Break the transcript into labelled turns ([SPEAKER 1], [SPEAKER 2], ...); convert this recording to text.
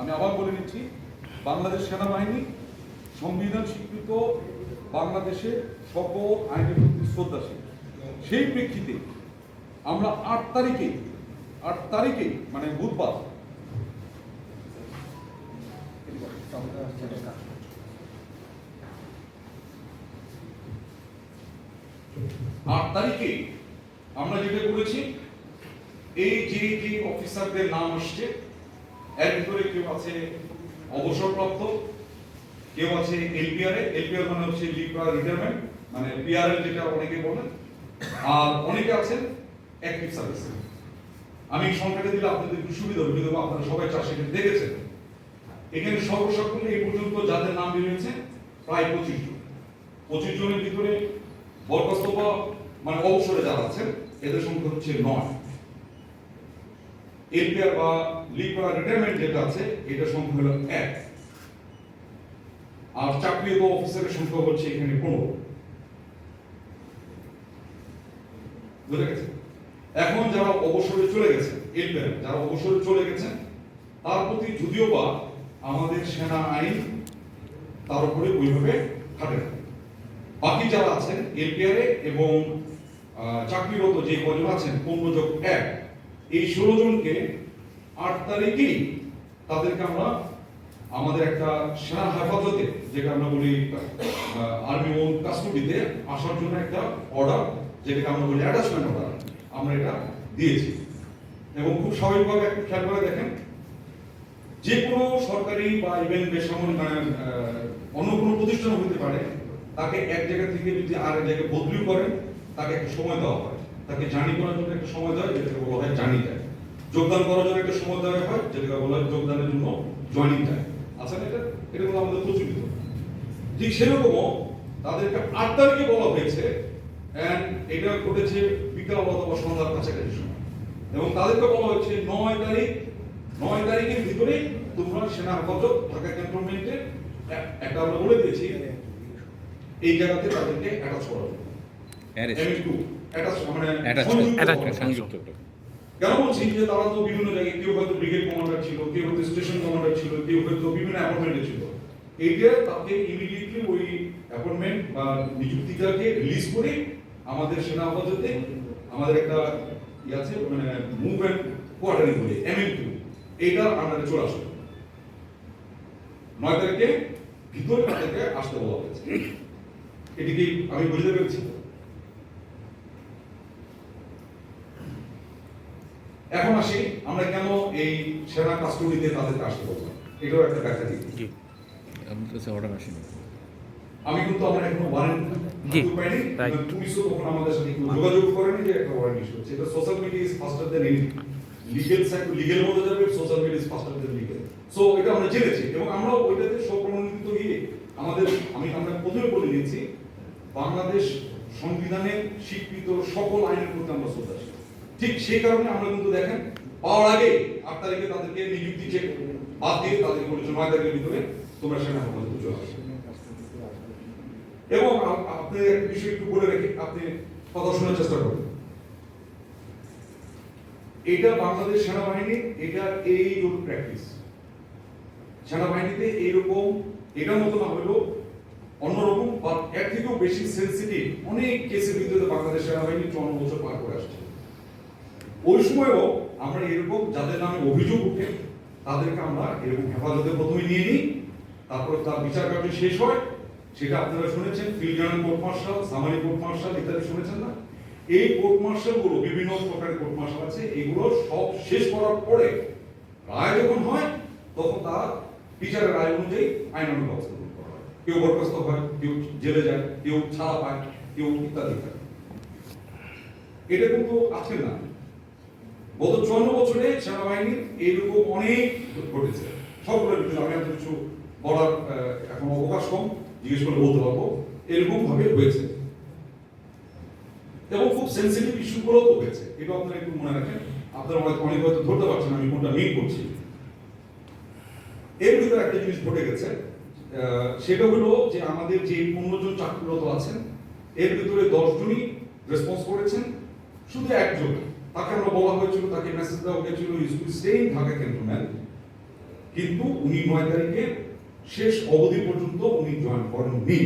[SPEAKER 1] আমি আবার বলে নিচ্ছি বাংলাদেশ সেনাবাহিনী সংবিধান স্বীকৃত বাংলাদেশের সকল আইনের প্রতি শ্রদ্ধাশীল। সেই প্রেক্ষিতে আমরা আট তারিখে আট তারিখে মানে বুধবার, আট তারিখে আমরা যেটা করেছি, এই যে অফিসারদের নাম আসছে এর ভিতরে কেউ আছে অবসরপ্রাপ্ত, কেউ আছে এলপিআর এ। এলপিআর মানে হচ্ছে লিভ রিটায়ারমেন্ট মানে পিআরএল যেটা অনেকে বলেন আর অনেকে আছেন অ্যাক্টিভ সার্ভিস আমি সংখ্যাটা দিলে আপনাদের একটু সুবিধা হবে, কিন্তু আপনারা সবাই চাষে দেখেছেন। এখানে সর্বসকলে এই পর্যন্ত যাদের নাম বেরিয়েছে, প্রায় পঁচিশ জন। পঁচিশ জনের ভিতরে বরখাস্ত বা মানে অবসরে যারা আছেন, এদের সংখ্যা হচ্ছে নয়। এলপিআর বা লিভ করা রিটায়ারমেন্ট যেটা আছে, এটা সংখ্যা হলো এক। আর চাকরিরত অফিসারের সংখ্যা হচ্ছে এখানে পনেরো। বুঝে গেছে? এখন যারা অবসরে চলে গেছেন এলপিআর যারা অবসরে চলে গেছেন তার প্রতি যদিও বা আমাদের সেনা আইন তার উপরে ওইভাবে খাটে না। বাকি যারা আছেন এলপিআরে এবং চাকরিরত যে কজন আছেন, পনেরো যোগ এক এই ষোলো জনকে আট তারিখেই তাদেরকে আমরা আমাদের একটা সেনা হেফাজতে, যেটা আমরা বলি আর্মি ওন কাস্টডিতে আসার জন্য একটা অর্ডার যেটাকে আমরা বলি অ্যাটাচমেন্ট অর্ডার আমরা এটা দিয়েছি। এবং খুব স্বাভাবিকভাবে একটু খেয়াল করে দেখেন, যে কোনো সরকারি বা ইভেন বেসামরিক মানে অন্য কোনো প্রতিষ্ঠান হতে পারে, তাকে এক জায়গা থেকে যদি আর এক জায়গায় বদলিও করেন তাকে একটা সময় দেওয়া হয়। তাকে জানি করার জন্য একটা সময় দেওয়া হয় যেটাকে বলা হয় জানি দেয়। যোগদান করার জন্য একটা সময় দেওয়া হয়, যেটাকে বলা হয় যোগদানের জন্য জয়নিং টাইম আচ্ছা এটা এটা কিন্তু আমাদের প্রচলিত। ঠিক সেরকমও তাদেরকে আট তারিখে বলা হয়েছে, and এটা ঘটেছে বিকাল অথবা সন্ধ্যার কাছাকাছি সময়। এবং তাদেরকে বলা হয়েছে নয় তারিখ, নয় তারিখের ভিতরে তোমরা সেনা হেফাজত, ঢাকা ক্যান্টনমেন্টে একটা আমরা বলে দিয়েছি, এই জায়গাতে তাদেরকে অ্যাটাচ করা সংযুক্ত কেন বলছি যে তারা তো বিভিন্ন জায়গায় কেউ হয়তো ব্রিগেড কমান্ডার ছিল কেউ হয়তো স্টেশন কমান্ডার ছিল কেউ হয়তো বিভিন্ন অ্যাপয়েন্টমেন্টে ছিল। এইটা তাকে ইমিডিয়েটলি ওই অ্যাপয়েন্টমেন্ট বা নিযুক্তিটাকে রিলিজ করে আমাদের সেনা আমাদের একটা ই আছে মানে মুভ অ্যান্ড কোয়ার্টারিং বলে এমএন টু এইটা আমাদের চলে আসবে। নয় তারিখে ভিতরে তাদেরকে আসতে বলা হয়েছে। এটি কি আমি বুঝতে পেরেছি। এখন আসি আমরা কেন এই সেনা কাস্টডিতে তাদেরকে আসতে বলব এটাও একটা ব্যাখ্যা দিই।
[SPEAKER 2] অর্ডার আসেনি।
[SPEAKER 1] আমি কিন্তু আমার এখনও ওয়ারেন্ট
[SPEAKER 3] জি,
[SPEAKER 1] পুলিশও তখন আমাদের সাথে যোগাযোগ করেনি যে একটা ওয়ারেন্ট ইস্যু হচ্ছে। এটা social media is faster anything legal side legal মধ্যে যাবে social media is faster than legal so এটা আমরা জেনেছি এবং আমরা ওইটাতে স্বপ্রণোদিত গিয়ে আমাদের আমি আমরা প্রথমে বলে দিয়েছি বাংলাদেশ সংবিধানে স্বীকৃত সকল আইনের প্রতি আমরা শ্রদ্ধাশীল। ঠিক সেই কারণে আমরা কিন্তু দেখেন, পাওয়ার আগে আট তারিখে তাদেরকে নিযুক্তি চেক বাদ দিয়ে তাদেরকে বলেছে নয় তারিখের ভিতরে তোমরা চলে এবং আপ- আপনি একটা বিষয় একটু বলে রেখে, আপনি কথা শোনার চেষ্টা করবেন এটা বাংলাদেশ সেনাবাহিনী, এটা এই রুল প্র্যাকটিস সেনাবাহিনীতে এইরকম, এটার মতো না হলেও অন্যরকম বা এর থেকেও বেশি সেন্সিটিভ অনেক কেসের ভিতরে বাংলাদেশ সেনাবাহিনী চুয়ান্ন বছর পার করে আসছে। ওই সময়ও আমরা এরকম যাদের নামে অভিযোগ উঠে তাদেরকে আমরা এরকম হেফাজতে প্রথমে নিয়ে নিই। তারপর তার বিচার কার্য শেষ হয়। সেটা আপনারা শুনেছেন ফিল্ডার্ন court martial, summary court martial ইত্যাদি শুনেছেন না? এই কোর্ট মার্শালগুলো বিভিন্ন প্রকারের কোর্ট মার্শাল আছে, এগুলো সব শেষ করার পরে রায় যখন হয়, তখন তার বিচারের রায় অনুযায়ী আইনানুগ ব্যবস্থা গ্রহণ করা হয়। কেউ বরখাস্ত হয়, কেউ জেলে যায়, কেউ ছাড়া পায়, কেউ ইত্যাদি ইত্যাদি এটা কিন্তু আজকের না। গত চুয়ান্ন বছরে সেনাবাহিনীর এইরকম অনেক ঘটেছে। সবগুলোর ভিতরে আমি আপনার কিছু বলার এখন অবকাশ কম, জিজ্ঞেস করে বলতে পারব। এরকম ভাবে হয়েছে। এবং খুব সেন্সিটিভ ইস্যুগুলো তো হয়েছে। এটা আপনারা একটু মনে রাখেন। আপনারা হয়তো অনেক হয়তো ধরতে পারছেন আমি কোনটা মিন করছি। এর ভিতরে একটা জিনিস ঘটে গেছে। সেটা হলো যে আমাদের যে পনেরো জন চাকরিরত আছেন, এর ভিতরে দশ জনই রেসপন্স করেছেন। শুধু একজন। তাকে আমরা বলা হয়েছিল, তাকে মেসেজ দেওয়া হয়েছিল ইস্কুল সেই ঢাকা ক্যান্টনমেন্ট কিন্তু উনি নয় তারিখে শেষ অবধি পর্যন্ত উনি জয়েন করেননি।